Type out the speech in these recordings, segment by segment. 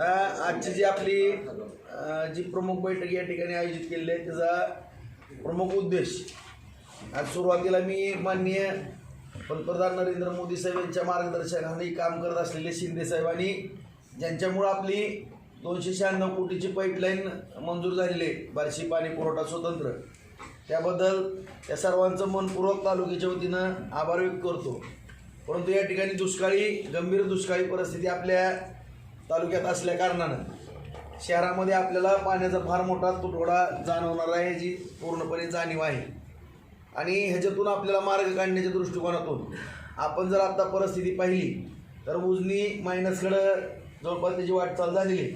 आजची जी आपली जी प्रमुख बैठक या ठिकाणी आयोजित केलेली आहे त्याचा प्रमुख उद्देश. आज सुरुवातीला मी माननीय पंतप्रधान नरेंद्र मोदी साहेब यांच्या मार्गदर्शनाने काम करत असलेले शिंदे साहेबांनी ज्यांच्यामुळं आपली दोनशे शहाण्णव कोटीची पाईपलाईन मंजूर झालेली आहे बार्शी पाणी पुरवठा स्वतंत्र. त्याबद्दल त्या सर्वांचं मनपूर्वक तालुक्याच्या वतीनं आभार व्यक्त करतो. परंतु या ठिकाणी दुष्काळी गंभीर दुष्काळी परिस्थिती आपल्या तालुक्यात असल्या कारणानं शहरामध्ये आपल्याला पाण्याचा फार मोठा तुटवडा जाणवणार आहे जी पूर्णपणे जाणीव आहे. आणि ह्याच्यातून आपल्याला मार्ग काढण्याच्या दृष्टिकोनातून आपण जर आता परिस्थिती पाहिली तर उजनी मायनसकडं जवळपास त्याची वाटचाल झालेली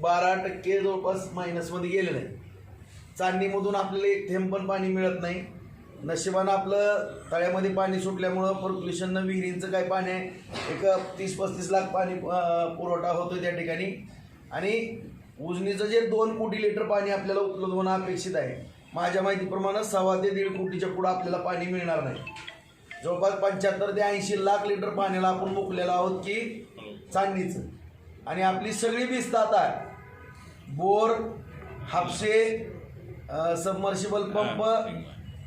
बारा टक्के जवळपास मायनसमध्ये गेलेलं आहे. चांदणीमधून आपल्याला एक थेंब पण पाणी मिळत नाही. नशिबानं आपलं तळ्यामध्ये पाणी सुटल्यामुळं पर्क्युलेशननं विहिरींचं काय पाणी आहे? एक तीस पस्तीस लाख पाणी पुरवठा होतो त्या ठिकाणी. आणि उजनीचं जे दोन कोटी लिटर पाणी आपल्याला उपलब्ध होणं अपेक्षित आहे माझ्या माहितीप्रमाणे सव्वा ते दीड कोटीच्या पुढं आपल्याला पाणी मिळणार नाही. जवळपास पंच्याहत्तर ते ऐंशी लाख लिटर पाण्याला आपण मुकलेलो आहोत की चांदणीचं आणि आपली सगळी भिस्त आता बोर हापसे सबमर्शिबल पंप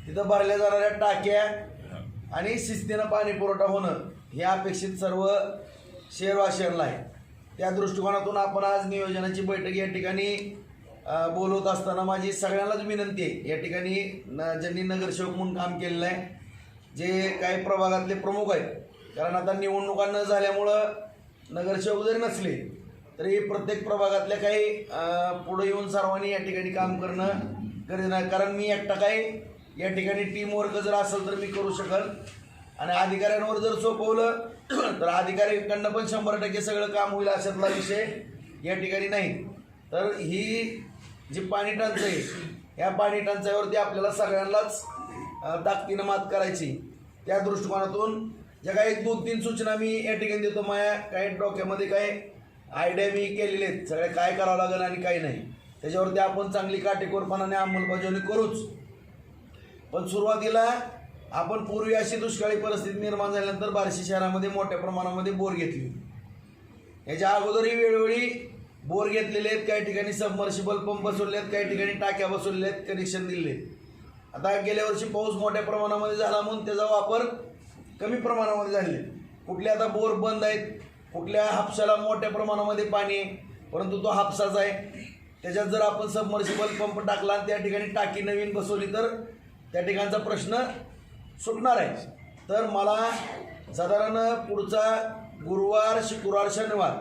तिथं भरल्या जाणाऱ्या टाक्या आणि शिस्तीनं पाणी पुरवठा होणं हे अपेक्षित सर्व शहरवासियांना आहे. त्या दृष्टिकोनातून आपण आज नियोजनाची बैठक या ठिकाणी बोलवत असताना माझी सगळ्यांनाच विनंती आहे. या ठिकाणी न ज्यांनी नगरसेवक म्हणून काम केलेलं आहे जे काही प्रभागातले प्रमुख आहेत. कारण आता निवडणुका न झाल्यामुळं नगरसेवक जरी नसले तरी प्रत्येक प्रभागातल्या काही पुढे येऊन सर्वांनी या ठिकाणी काम करणं गरजेचं आहे. कारण मी एकटा काही या ठिकाणी टीम वर्क जर असेल तर मी करू शकल. आणि अधिकाऱ्यांवर जर सोपवलं तर अधिकाऱ्यांकडनं पण शंभर टक्के सगळं काम होईल अशातला विषय या ठिकाणी नाही. तर ही जी पाणी टंचाई या पाणी टंचाईवरती आपल्याला सगळ्यांनाच ताकदीनं मात करायची. त्या दृष्टिकोनातून ज्या काही एक दोन तीन सूचना मी या ठिकाणी देतो माझ्या काही डोक्यामध्ये काही आयडिया मी केलेले आहेत. सगळ्या काय करावं लागेल आणि काय नाही. त्याच्यावरती आपण चांगली काटेकोरपणाने अंमलबजावणी करूच. पण सुरुवातीला आपण पूर्वी अशी दुष्काळी परिस्थिती निर्माण झाल्यानंतर बार्शी शहरामध्ये मोठ्या प्रमाणामध्ये बोर घेतली याच्या अगोदरही वेळोवेळी बोर घेतलेले आहेत काही ठिकाणी सबमर्शिबल पंप बसवले आहेत काही ठिकाणी टाक्या बसवलेल्या आहेत कनेक्शन दिले आता गेल्या वर्षी पाऊस मोठ्या प्रमाणामध्ये झाला म्हणून त्याचा वापर कमी प्रमाणामध्ये झाले कुठले आता बोर बंद आहेत कुठल्या हापशाला मोठ्या प्रमाणामध्ये पाणी आहे परंतु तो हापसाचा आहे. त्याच्यात जर आपण सबमर्शिबल पंप टाकला आणि त्या ठिकाणी टाकी नवीन बसवली तर त्या ठिकाणचा प्रश्न सुटणार आहे. तर मला साधारण पुढचा गुरुवार शुक्रवार शनिवार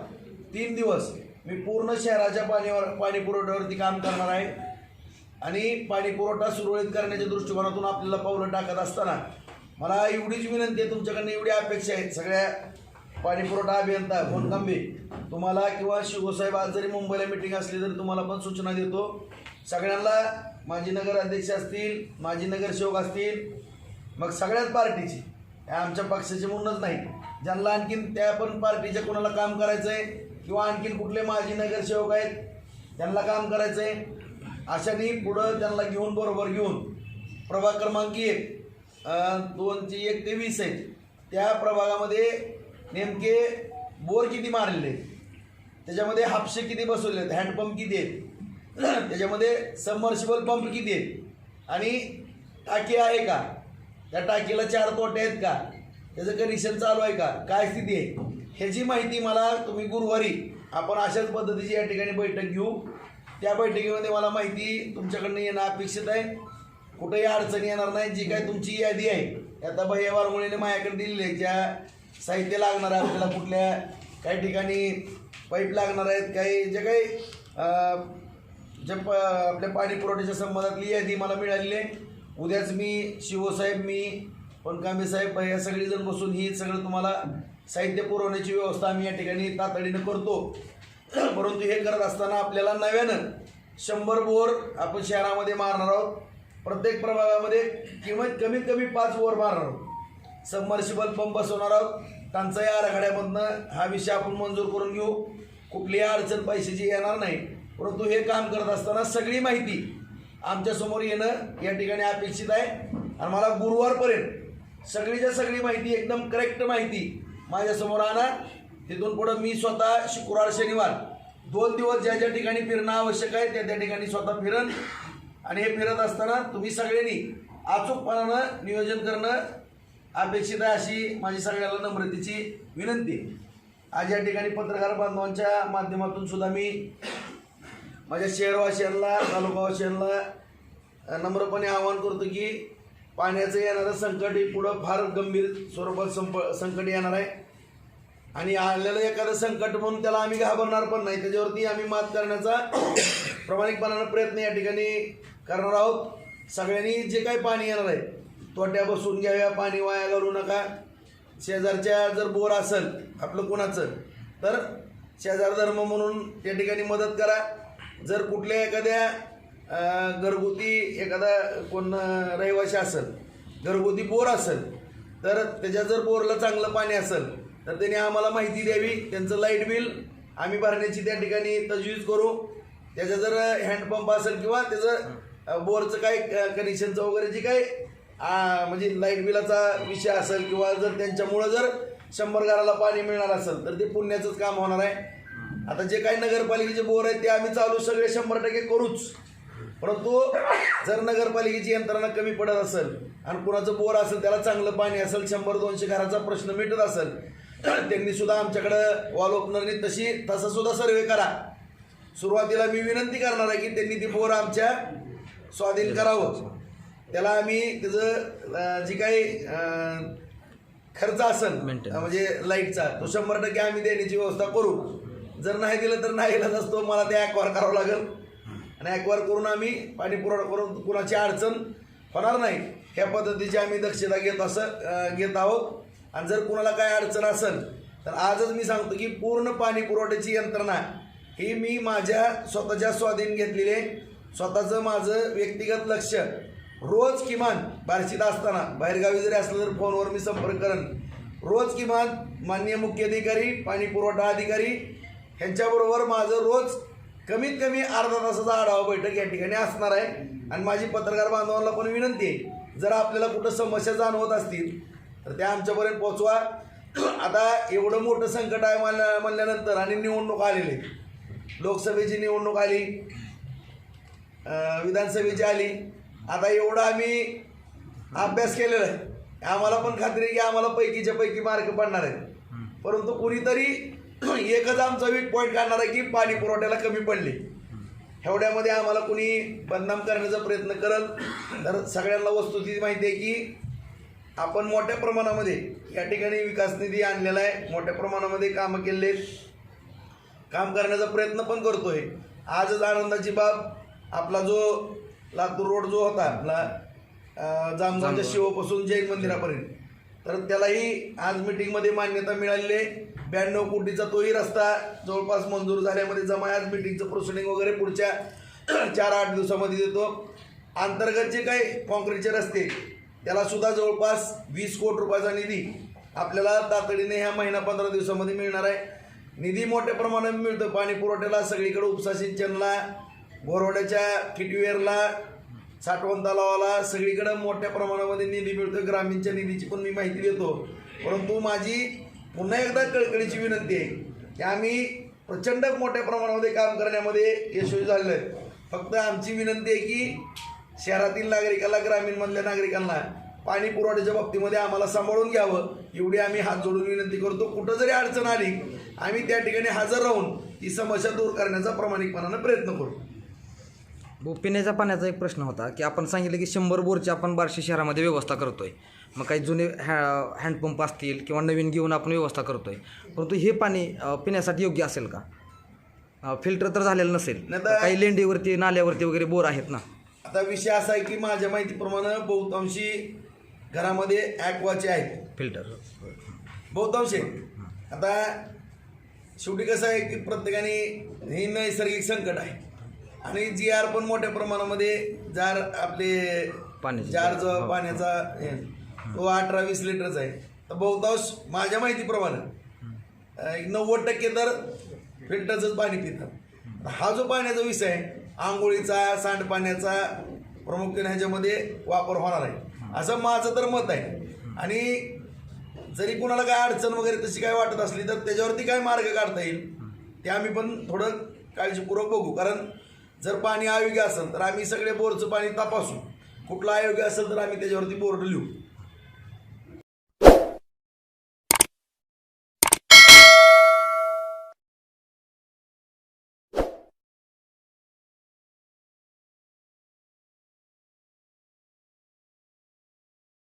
तीन दिवस मी पूर्ण शहराच्या पाणीवर पाणी पुरवठ्यावरती काम करणार आहे. आणि पाणी पुरवठा सुरळीत करण्याच्या दृष्टिकोनातून आपल्याला पावलं टाकत असताना मला एवढीच विनंती आहे तुमच्याकडनं एवढी अपेक्षा आहेत सगळ्या पाणी पुरवठा अभियंता फोनकांबी तुम्हाला किंवा शिवसाहेब आज जरी मुंबईला मिटिंग असली तरी तुम्हाला पण सूचना देतो. सगळ्यांना माजी नगर अध्यक्ष असतील माजी नगरसेवक असतील मग सगळ्याच पार्टीची. आमच्या पक्षाचे म्हणूनच नाही. ज्यांना आणखीन त्या पण पार्टीच्या कोणाला काम करायचं आहे किंवा आणखीन कुठले माजी नगरसेवक आहेत त्यांना काम करायचं आहे अशाने पुढं त्यांना घेऊन बरोबर घेऊन प्रभाग क्रमांक एक अं, दोनचे एक ते वीस आहेत. त्या प्रभागामध्ये नेमके बोर किती मारलेले आहेत? त्याच्यामध्ये हापशे किती बसवले आहेत? हँडपंप किती आहेत? त्याच्यामध्ये सबमर्शिबल पंप किती आहेत आणि टाकी आहे का? त्या टाकीला चार तोटे आहेत का? त्याचं कनेक्शन चालू आहे का? काय स्थिती आहे? ह्याची माहिती मला तुम्ही गुरुवारी आपण अशाच पद्धतीची या ठिकाणी बैठक घेऊ. त्या बैठकीमध्ये मला माहिती तुमच्याकडनं येणं अपेक्षित आहे. कुठंही अडचणी येणार नाही. जी काय तुमची यादी आहे आता भैया वारमुळेने माझ्याकडे दिलेली आहे. ज्या साहित्य लागणार आहे आपल्याला कुठल्या काही ठिकाणी पाईप लागणार आहेत काही जे काही जे प आपल्या पाणी पुरवठ्याच्या संबंधातली यादी मला मिळालेली आहे. उद्याच मी शिवसाहेब मी पणकांबे साहेब या सगळेजण बसून ही सगळं तुम्हाला साहित्य पुरवण्याची व्यवस्था आम्ही या ठिकाणी तातडीनं करतो. परंतु हे करत असताना आपल्याला नव्यानं शंभर बोर आपण शहरामध्ये मारणार आहोत. प्रत्येक प्रभागामध्ये किंमत कमीत कमी पाच बोर मारणार आहोत. सबमर्शिबल पंप बसवणार आहोत. त्यांचाही आराखड्यामधनं हा विषय आपण मंजूर करून घेऊ. कुठलीही अडचण पैशाची येणार नाही. परंतु हे काम करत असताना सगळी माहिती आमच्यासमोर येणं या ठिकाणी अपेक्षित आहे. आणि मला गुरुवारपर्यंत सगळीच्या सगळी माहिती एकदम करेक्ट माहिती माझ्यासमोर आणा. तिथून पुढं मी स्वतः शुक्रवार शनिवार दोन दिवस ज्या ज्या ठिकाणी फिरणं आवश्यक आहे त्या त्या ठिकाणी स्वतः फिरण आणि हे फिरत असताना तुम्ही सगळ्यांनी अचूकपणानं नियोजन करणं अपेक्षित आहे अशी माझी सगळ्याला नम्रतेची विनंती. आज या ठिकाणी पत्रकार बांधवांच्या माध्यमातून सुद्धा मी माझ्या शहरवासियांना तालुकावाशांना नम्रपणे आवाहन करतो की पाण्याचं येणारं संकट हे पुढं फार गंभीर स्वरूपात संप संकट येणार आहे. आणि आलेलं एखादं संकट म्हणून त्याला आम्ही घाबरणार पण नाही. त्याच्यावरती आम्ही मात करण्याचा प्रामाणिकपणानं प्रयत्न या ठिकाणी करणार आहोत. सगळ्यांनी जे काही पाणी येणार आहे तोट्या बसून घ्याव्या पाणी वाया घालू नका. शेजारच्या जर बोर असेल आपलं कुणाचं तर शेजार धर्म म्हणून त्या ठिकाणी मदत करा. जर कुठल्या एखाद्या घरगुती एखादा कोण रहिवाशी असेल घरगुती बोर असेल तर त्याच्या जर बोरला चांगलं पाणी असेल तर त्यांनी आम्हाला माहिती द्यावी त्यांचं लाइट बिल आम्ही भरण्याची त्या ठिकाणी तजवीज करू. त्याचं जर हँडपंप असेल किंवा त्याचं बोरचं काय कनेक्शनचं वगैरे जे काही म्हणजे लाइट बिलाचा विषय असेल किंवा जर त्यांच्यामुळं जर शंभर घराला पाणी मिळणार असेल तर ते पुण्याचंच काम होणार आहे. आता जे काही नगरपालिकेचे बोर आहेत ते आम्ही चालू सगळे शंभर टक्के करूच. परंतु जर नगरपालिकेची यंत्रणा कमी पडत असेल आणि कुणाचं बोर असेल त्याला चांगलं पाणी असेल शंभर दोनशे घराचा प्रश्न मिटत असेल त्यांनी सुद्धा आमच्याकडं वॉल ओपनरनी तशी तसा सुद्धा सर्वे करा. सुरुवातीला मी विनंती करणार आहे की त्यांनी ती बोर आमच्या स्वाधीन करावं. त्याला आम्ही त्याचं जी काही खर्च असेल. म्हणजे लाईटचा तो शंभर टक्के आम्ही देण्याची व्यवस्था करू. जर नाही दिलं तर नाही इलाज असतो मला ते ॲक्वार करावं लागेल. आणि ॲक्वार करून आम्ही पाणी पुरवठा करून कुणाची अडचण होणार नाही. ह्या पद्धतीची आम्ही दक्षता घेत असं घेत आहोत. आणि जर कुणाला काय अडचण असेल तर आजच मी सांगतो की पूर्ण पाणी पुरवठ्याची यंत्रणा ही मी माझ्या स्वतःच्या स्वाधीन घेतलेले स्वतःचं माझं व्यक्तिगत लक्ष रोज किमान बार्शीत असताना बाहेरगावी जरी असलं तर फोनवर मी संपर्क करेन. रोज किमान माननीय मुख्याधिकारी पाणी पुरवठा अधिकारी ह्यांच्याबरोबर माझं रोज कमीत कमी अर्धा तासाचा आढावा बैठक या ठिकाणी असणार आहे. आणि माझी पत्रकार बांधवांना पण विनंती आहे जर आपल्याला कुठं समस्या जाणवत असतील तर त्या आमच्यापर्यंत पोचवा आता एवढं मोठं संकट आहे म्हणल्या म्हणल्यानंतर आणि निवडणूक आलेली लोकसभेची निवडणूक आली विधानसभेची आली. आता एवढा आम्ही अभ्यास केलेला आहे. आम्हाला पण खात्री आहे की आम्हाला पैकीच्या पैकी मार्क पडणार आहेत. परंतु कुणीतरी एकच आमचा वीक पॉईंट काढणार आहे की पाणी पुरवठ्याला कमी पडले. एवढ्यामध्ये आम्हाला कुणी बदनाम करण्याचा प्रयत्न करल. तर सगळ्यांना वस्तुस्थिती माहिती आहे की आपण मोठ्या प्रमाणामध्ये या ठिकाणी विकास निधी आणलेला आहे. मोठ्या प्रमाणामध्ये कामं केले काम करण्याचा प्रयत्न पण करतोय. आजच आनंदाची बाब आपला जो लातूर रोड जो होता आपला जामगावच्या शिवपासून जैन मंदिरापर्यंत. तर त्यालाही आज मिटिंगमध्ये मान्यता मिळालेली आहे. ब्याण्णव कोटीचा तोही रस्ता जवळपास मंजूर झाल्यामध्ये जमा आहे. आज मिटिंगचं प्रोसिडिंग वगैरे पुढच्या चार आठ दिवसामध्ये देतो अंतर्गत जे काही काँक्रीटचे रस्ते त्याला सुद्धा जवळपास वीस कोटी रुपयाचा निधी आपल्याला तातडीने ह्या महिना पंधरा दिवसामध्ये मिळणार आहे. निधी मोठ्या प्रमाणात मिळतो. पाणी पुरवठ्याला सगळीकडे उपसा सिंचनला घोरवड्याच्या किटवेरला साठवण तलावाला सगळीकडं मोठ्या प्रमाणामध्ये निधी मिळतो ग्रामीणच्या निधीची पण मी माहिती देतो. परंतु माझी पुन्हा एकदा कळकळीची विनंती आहे की आम्ही प्रचंड मोठ्या प्रमाणामध्ये काम करण्यामध्ये यशस्वी झालेलं आहे. फक्त आमची विनंती आहे की शहरातील नागरिकाला ग्रामीणमधल्या नागरिकांना पाणी पुरवठ्याच्या बाबतीमध्ये आम्हाला सांभाळून घ्यावं. एवढी आम्ही हात जोडून विनंती करतो. कुठं जरी अडचण आली आम्ही त्या ठिकाणी हजर राहून ती समस्या दूर करण्याचा प्रामाणिकपणानं प्रयत्न करू. भाऊ, पिण्याच्या पाण्याचा एक प्रश्न होता की आपण सांगितलं की शंभर बोरची आपण बार्शी शहरामध्ये व्यवस्था करतोय. मग काही जुने हॅ हँडपंप असतील किंवा नवीन घेऊन आपण व्यवस्था करतोय. परंतु हे पाणी पिण्यासाठी योग्य असेल का? फिल्टर तर झालेलं नसेल. नाही तर- काही लेंडीवरती नाल्यावरती वगैरे बोर आहेत ना? आता विषय असा आहे की माझ्या माहितीप्रमाणे बहुतांशी घरामध्ये ॲक्वाचे आहेत. फिल्टर बहुतांशी. आता शेवटी कसं आहे की प्रत्येकाने हे नैसर्गिक संकट आहे. आणि जी आर पण मोठ्या प्रमाणामध्ये जार आपले पाण्याचे जार जो पाण्याचा हे, तो अठरा वीस लिटरचा आहे. तर बहुतांश माझ्या माहितीप्रमाणे एक नव्वद टक्के तर फिल्टरचंच पाणी पितात. हा जो पाण्याचा विषय आहे आंघोळीचा सांडपाण्याचा प्रामुख्याने ह्याच्यामध्ये वापर होणार आहे. असं माझं तर मत आहे. आणि जरी कुणाला काय अडचण वगैरे तशी काय वाटत असली तर त्याच्यावरती काय मार्ग काढता येईल ते आम्ही पण थोडं काळजीपूर्वक बघू. कारण जर पाणी अयोग्य असेल तर आम्ही सगळे बोरचं पाणी तपासू. कुठलं अयोग्य असेल तर आम्ही त्याच्यावरती बोर्ड लिहू.